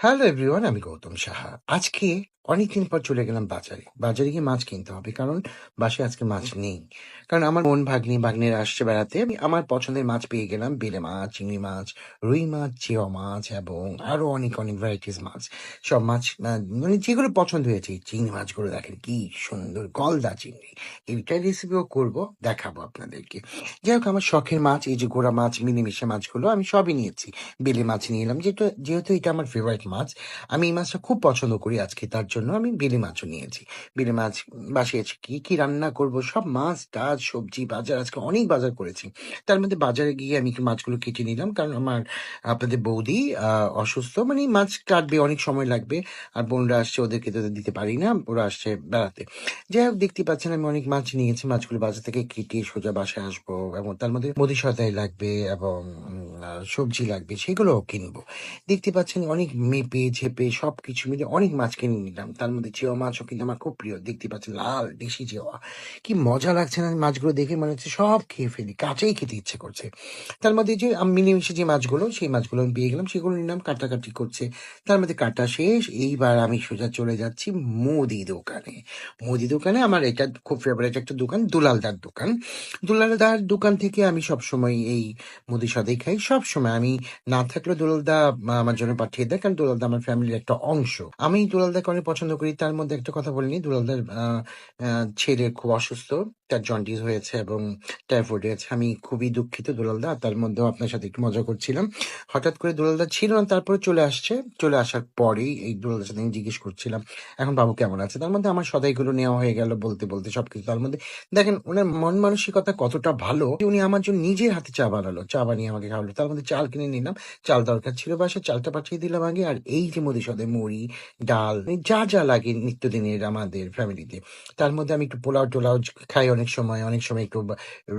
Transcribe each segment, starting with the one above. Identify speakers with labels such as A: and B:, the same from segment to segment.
A: Hello everyone আমি গৌতম সাহা। আজকে অনেকদিন পর চলে গেলাম বাজারে। বাজারে গিয়ে মাছ কিনতে হবে কারণ বাসায় আজকে মাছ নেই। কারণ আমার বোন ভাগ্নি ভাগ্নিরা আসছে বেড়াতে। আমি আমার পছন্দের মাছ পেয়ে গেলাম বেলে মাছ চিংড়ি মাছ রুই মাছ চেওয়া মাছ এবং আরও অনেক অনেক ভ্যারাইটিস মাছ। সব মাছ মানে যেগুলো পছন্দ হয়েছে চিংড়ি মাছগুলো দেখেন কি সুন্দর গলদা চিংড়ি। এইটা রেসিপিও করব দেখাবো আপনাদেরকে। যাই হোক আমার শখের মাছ এই যে গোড়া মাছ মিলেমিশে মাছগুলো আমি সবই নিয়েছি। বেলে মাছ নিয়ে এলাম যেটা যেহেতু এটা আমার ফেভারিট মাছ আমি এই মাছটা খুব পছন্দ করি আজকে তার জন্য আমি বেলে মাছও নিয়েছি। বেলে মাছ বাসিয়েছি, কি কি রান্না করব? সব মাছ টাছ সবজি, বাজার, আজকে অনেক বাজার করেছি। তার মধ্যে বাজারে গিয়ে আমি মাছগুলো কেটে নিলাম, কারণ আমার, আপনাদের বৌদি অসুস্থ মানে মাছ কাটবে, অনেক সময় লাগবে, আর বোনরা আসছে, ওদেরকে তো দিতে পারি না, ওরা আসছে বেড়াতে। যাই হোক দেখতে পাচ্ছেন, আমি অনেক মাছ নিয়েছি, মাছগুলো বাজার থেকে কেটে সোজা বাসায় আসব, এবং তার মধ্যে মধু সদাই লাগবে, এবং সবজি লাগবে, সেগুলোও কিনবো। দেখতে পাচ্ছেন অনেক মেপে, ঝেপে সব কিছু মিলে অনেক মাছ কিনে নিলাম। তার মধ্যে চেওয়া মাছও কিন্তু আমার খুব প্রিয়। দেখতে পাচ্ছেন লাল, দেশি চেওয়া। কি মজা লাগছে না মাছগুলো দেখে, মনে হচ্ছে সব খেয়ে ফেলি, কাঁচাই খেতে ইচ্ছে করছে। তার মধ্যে যে মিলেমিশে যে মাছগুলো, সেই মাছগুলো আমি পেয়ে গেলাম, সেগুলো নিলাম, কাটাকাটি করছে। তার মধ্যে কাটা শেষ, এইবার আমি সোজা চলে যাচ্ছি মুদি দোকানে। মুদি দোকানে আমার এটা খুব ফেভারিট একটা দোকান, দুলালদার দোকান। দুলালদার দোকান থেকে আমি সব সময় এই মুদি সদাই খাই সব সময় আমি না থাকলেও দুলালদা আমার জন্য পাঠিয়ে দেয়, কারণ দুলালদা আমার ফ্যামিলির একটা অংশ। আমি দুলালদাকে অনেক পছন্দ করি, তার মধ্যে একটা কথা বলিনি, দুলালদার ছেলে খুব অসুস্থ, তার জন্ডিস হয়েছে এবং টাইফয়েড হয়েছে। আমি খুবই দুঃখিত দুলালদা, তার মধ্যেও আপনার সাথে একটু মজা করছিলাম। হঠাৎ করে দুলালদা ছিল না, তারপরে চলে আসছে। চলে আসার পরেই এই দুলালদার সাথে আমি জিজ্ঞেস করছিলাম, এখন বাবু কেমন আছে? তার মধ্যে আমার সদাইগুলো নেওয়া হয়ে গেল বলতে বলতে সবকিছু তার মধ্যে। দেখেন, ওনার মন মানসিকতা কতটা ভালো, উনি আমার জন্য নিজের হাতে চা বানালো। চা বানিয়ে আমাকে খাওয়ালো। তার মধ্যে চাল কিনে নিলাম। চাল দরকার ছিল বাসায় চালটা পাঠিয়ে দিলাম আগে। আর এই যে মুদি সদাই মুড়ি, ডাল মানে যা যা লাগে নিত্যদিনের আমাদের ফ্যামিলিতে তার মধ্যে আমি একটু পোলাও টোলাও খাই অনেক সময় অনেক সময় একটু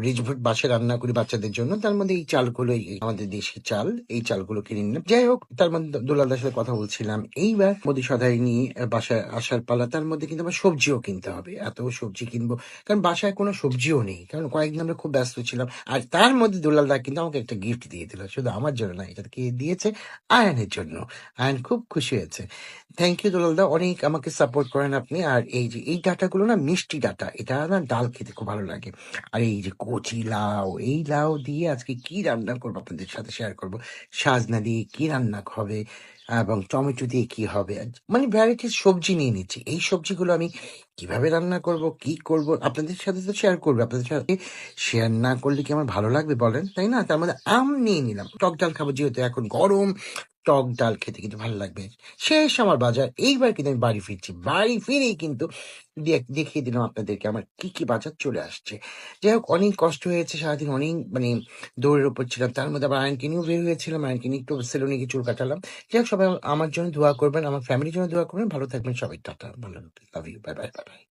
A: রিচ বাসে রান্না করি বাচ্চাদের জন্য। তার মধ্যে এই চালগুলো আমাদের দেশি চাল, এই চালগুলো কিনে নিলাম। যাই হোক, তার মধ্যে দুলালদার সাথে কথা বলছিলাম। এইবার মোদি সদাই নিয়ে বাসায় আসার পালা, তার মধ্যে কিন্তু আমার সবজিও কিনতে হবে। এত সবজি কিনবো। কারণ বাসায় কোনো সবজিও নেই। কারণ কয়েকদিন আমরা খুব ব্যস্ত ছিলাম। আর তার মধ্যে দুলালদা কিন্তু আমাকে একটা গিফট দিয়ে দিল, শুধু আমার জন্য না এটা কে দিয়েছে? আয়নের জন্য। আয়ন খুব খুশি হয়েছে। থ্যাংক ইউ দুলালদা অনেক আমাকে সাপোর্ট করেন আপনি। আর এই যে, এই ডাটাগুলো না, মিষ্টি ডাটা, এটা না ডাল খেতে খুব ভালো লাগে। আর এই যে, কচি লাউ, এই লাউ দিয়ে আজকে কি রান্না করব আপনাদের সাথে শেয়ার করব? সাজনা দিয়ে কি রান্না হবে? এবং টমেটো দিয়ে কি হবে? মানে ভ্যারাইটিস সবজি নিয়ে নিচ্ছি। এই সবজিগুলো আমি কীভাবে রান্না করব, কি করব, আপনাদের সাথে তো শেয়ার করব। আপনাদের সাথে শেয়ার না করলে কি আমার ভালো লাগবে বলেন? তাই না? তার মধ্যে আম নিয়ে নিলাম। টক ডাল খাব যেহেতু এখন গরম টক ডাল খেতে কিন্তু ভালো লাগবে। শেষ আমার বাজার। এইবার কিন্তু আমি বাড়ি ফিরছি। বাড়ি ফিরেই কিন্তু দেখ- দেখিয়ে দিলাম আপনাদেরকে আমার কি কি বাজার চলে আসছে। যাই হোক, অনেক কষ্ট হয়েছে সারাদিন, অনেক মানে দৌড়ের উপর ছিলাম। তার মধ্যে আবার আয়নকে নিয়েও বের হয়েছিলাম। আয়নকে নিয়ে একটু সেলুনে গিয়ে চুল কাটালাম। যাই হোক, সবাই আমার জন্য দোয়া করবেন, আমার ফ্যামিলির জন্য দোয়া করবেন। ভালো থাকবেন সবাই। টাটা। ভালো love you. Bye bye bye bye.